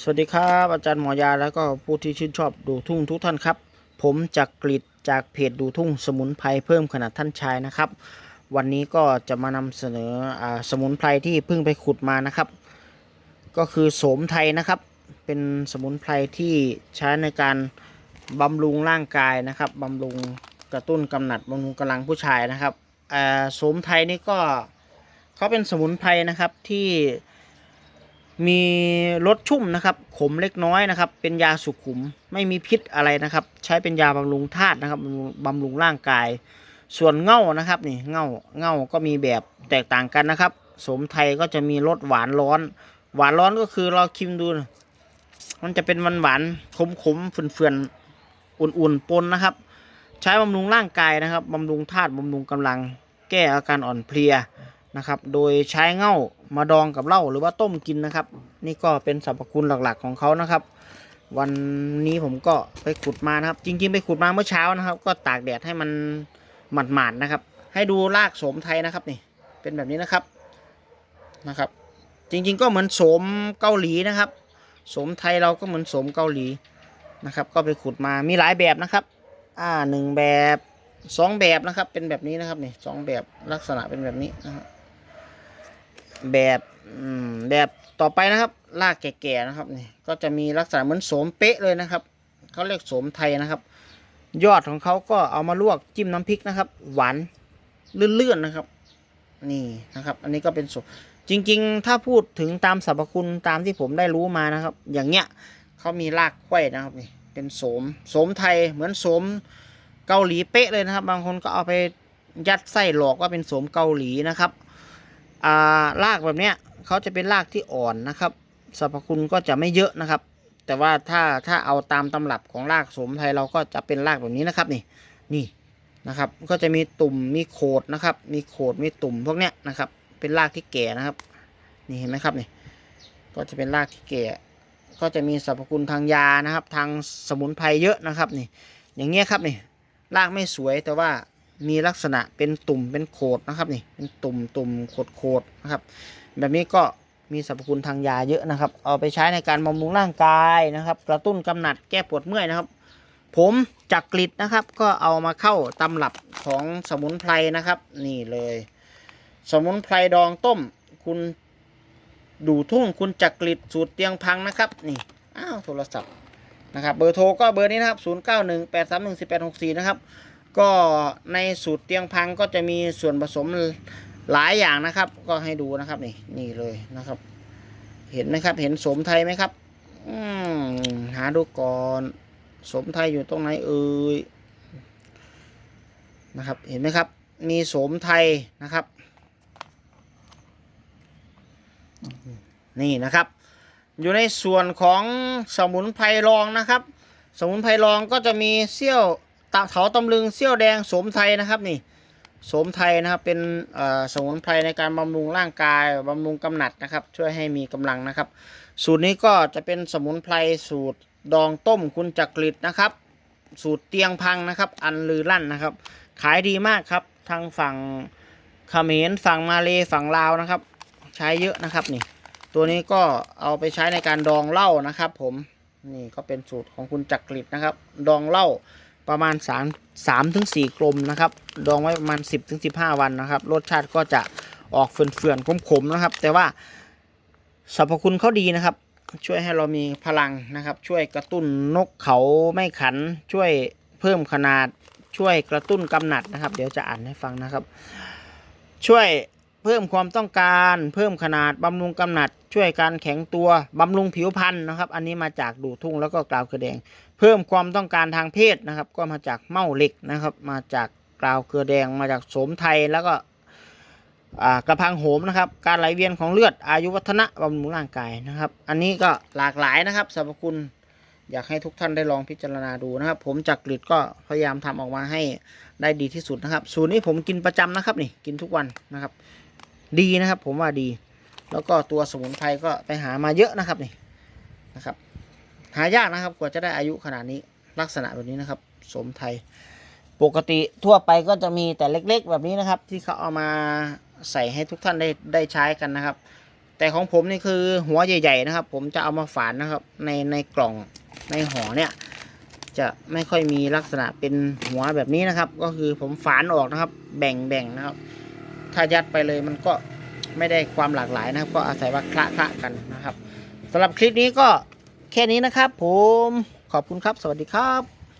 สวัสดีครับ อาจารย์หมอยาแล้วก็ผู้ที่ชื่นชอบดูทุ่งทุกท่านครับ ผมจากกริดจากเพจดูทุ่งสมุนไพรเพิ่มขนาดท่านชายนะครับ วันนี้ก็จะมานำเสนออาสมุนไพรที่เพิ่งไปขุดมานะครับ ก็คือโสมไทยนะครับ เป็นสมุนไพรที่ใช้ในการบำรุงร่างกายนะครับบำรุงกระตุ้นกำหนัดบำรุงกำลังผู้ชายนะครับอ่าโสมไทยนี่ก็เขาเป็นสมุนไพรนะครับที่ มีรสชุ่มนะครับ ขมเล็กน้อยนะครับ เป็นยาสุขุมไม่มีพิษอะไรนะครับ ใช้เป็นยาบำรุงธาตุนะครับบำรุงบำรุงร่างกาย ส่วนเง่านะครับนี่เง่าเง่าก็มีแบบแตกต่างกันนะครับ สมไทยก็จะมีรสหวานร้อน หวานร้อนก็คือเราคิมดูนะมันจะเป็นหวานหวานขมขมเฟื่อนๆอุ่นๆปนนะครับ ใช้บำรุงร่างกายนะครับบำรุงธาตุบำรุงกำลัง แก้อาการอ่อนเพลีย นะครับ โดยใช้เง่ามาดองกับเหล้าหรือว่าต้มกินนะครับ นี่ก็เป็นสรรพคุณหลักๆของเขานะครับ วันนี้ผมก็ไปขุดมานะครับ จริง ๆ ไปขุดมาเมื่อเช้านะครับ ก็ตากแดดให้มันหมาดๆนะครับ ให้ดูรากโสมไทยนะครับนี่ เป็นแบบนี้นะครับนะครับ จริง ๆ ก็เหมือนโสมเกาหลีนะครับโสมไทยเราก็เหมือนโสมเกาหลีนะครับ ก็ไปขุดมามีหลายแบบนะครับ อ่าหนึ่งแบบสองแบบนะครับ เป็นแบบนี้นะครับนี่สองแบบลักษณะเป็นแบบนี้นะครับ แบบแบบต่อไปนะครับรากแก่ๆนะครับนี่ก็จะมีลักษณะเหมือนโสมเป๊ะเลยนะครับเขาเรียกโสมไทยนะครับ ยอดของเขาก็เอามาลวกจิ้มน้ำพริกนะครับ หวานเลื่อนๆนะครับ นี่นะครับ อันนี้ก็เป็นโสมจริง ๆ ถ้าพูดถึงตามสรรพคุณตามที่ผมได้รู้มานะครับ อย่างเงี้ยเขามีรากไขว้นะครับนี่เป็นโสมโสมไทยเหมือนโสมเกาหลีเป๊ะเลยนะครับ บางคนก็เอาไปยัดไส้หลอกว่าเป็นโสมเกาหลีนะครับ อ่ารากแบบเนี้ยเขาจะเป็นรากที่อ่อนนะครับสรรพคุณก็จะไม่เยอะนะครับ แต่ว่าถ้าถ้าเอาตามตำรับของรากสมไทยเราก็จะเป็นรากแบบนี้นะครับนี่นี่นะครับ ก็จะมีตุ่มมีโขดนะครับ มีโขดมีตุ่มพวกเนี้ยนะครับ เป็นรากที่แก่นะครับ นี่เห็นไหมครับนี่ก็จะเป็นรากที่แก่ ก็จะมีสรรพคุณทางยานะครับ ทางสมุนไพรเยอะนะครับนี่ อย่างเงี้ยครับนี่รากไม่สวยแต่ว่า มีลักษณะเป็นตุ่มเป็นโขดนะครับนี่เป็นตุ่มตุ่มโขดโขดนะครับ แบบนี้ก็มีสรรพคุณทางยาเยอะนะครับ เอาไปใช้ในการบำรุงร่างกายนะครับ กระตุ้นกำหนัดแก้ปวดเมื่อยนะครับ ผมจากกลิดนะครับ ก็เอามาเข้าตำรับของสมุนไพรนะครับ นี่เลย สมุนไพรดองต้ม คุณดูทุ่งคุณจักริดสูตรเตียงพังนะครับ นี่อ้าวโทรศัพท์นะครับ เบอร์โทรก็เบอร์นี้นะครับ 0 9 1 8 3 1 1 8 6 4 นะครับ ก็ในสูตรเตียงพังก็จะมีส่วนผสมหลายอย่างนะครับ ก็ให้ดูนะครับนี่นี่เลยนะครับ เห็นไหมครับ เห็นสมไทยไหมครับ อืมหาดูก่อนสมไทยอยู่ตรงไหนเอ่ยนะครับ เห็นไหมครับ มีสมไทยนะครับ นี่นะครับ อยู่ในส่วนของสมุนไพรรองนะครับ สมุนไพรรองก็จะมีเซี่ยว เถาตำลึงเซี่ยวแดงสมไทยนะครับนี่สมไทยนะครับเป็นสมุนไพรในการบำรุงร่างกายบำรุงกำหนัดนะครับ ช่วยให้มีกำลังนะครับ สูตรนี้ก็จะเป็นสมุนไพรสูตรดองต้มคุณจักริดนะครับ สูตรเตียงพังนะครับ อันลือลั่นนะครับ ขายดีมากครับทางฝั่งเขมรฝั่งมาเลฝั่งลาวนะครับ ใช้เยอะนะครับนี่ ตัวนี้ก็เอาไปใช้ในการดองเหล้านะครับ ผมนี่ก็เป็นสูตรของคุณจักริดนะครับ ดองเหล้า ประมาณ3 3ถึง4กลมนะครับ ดองไว้ประมาณ 10ถึง15 วันนะครับ รสชาติก็จะออกเฟื่อนๆขมๆนะครับ แต่ว่าสรรพคุณเขาดีนะครับ ช่วยให้เรามีพลังนะครับ ช่วยกระตุ้นนกเขาไม่ขัน ช่วยเพิ่มขนาด ช่วยกระตุ้นกำหนัดนะครับ เดี๋ยวจะอ่านให้ฟังนะครับ ช่วย เพิ่มความต้องการ เพิ่มขนาดบำรุงกำหนัด ช่วยการแข็งตัวบำรุงผิวพรรณนะครับ อันนี้มาจากดูทุ่งแล้วก็กล่าวกระแดง เพิ่มความต้องการทางเพศนะครับ ก็มาจากเม่าเหล็กนะครับ มาจากกล่าวเกลือแดง มาจากโสมไทยแล้วก็กระพังโหมนะครับ การไหลเวียนของเลือดอายุวัฒนะบำรุงร่างกายนะครับ อันนี้ก็หลากหลายนะครับสรรพคุณอยากให้ทุกท่านได้ลองพิจารณาดูนะครับ ผมจากกริดก็พยายามทำออกมาให้ได้ดีที่สุดนะครับ สูตรนี้ผมกินประจำนะครับนี่กินทุกวันนะครับ ดีนะครับ ผมว่าดี แล้วก็ตัวสมุนไพรก็ไปหามาเยอะนะครับนี่นะครับ หายากนะครับ กว่าจะได้อายุขนาดนี้ลักษณะแบบนี้นะครับ สมไทย ปกติทั่วไปก็จะมีแต่เล็ก ๆ แบบนี้นะครับ ที่เขาเอามาใส่ให้ทุกท่านได้ได้ใช้กันนะครับ แต่ของผมนี่คือหัวใหญ่ ๆ นะครับ ผมจะเอามาฝานนะครับ ในในกล่องในห่อเนี่ยจะไม่ค่อยมีลักษณะเป็นหัวแบบนี้นะครับ ก็คือผมฝานออกนะครับ แบ่งแบ่งนะครับ ถ้ายัดไปเลยมันก็ไม่ได้ความหลากหลายนะครับ ก็อาศัยว่าคละคละกันนะครับสำหรับคลิปนี้ก็แค่นี้นะครับ ผมขอบคุณครับ สวัสดีครับ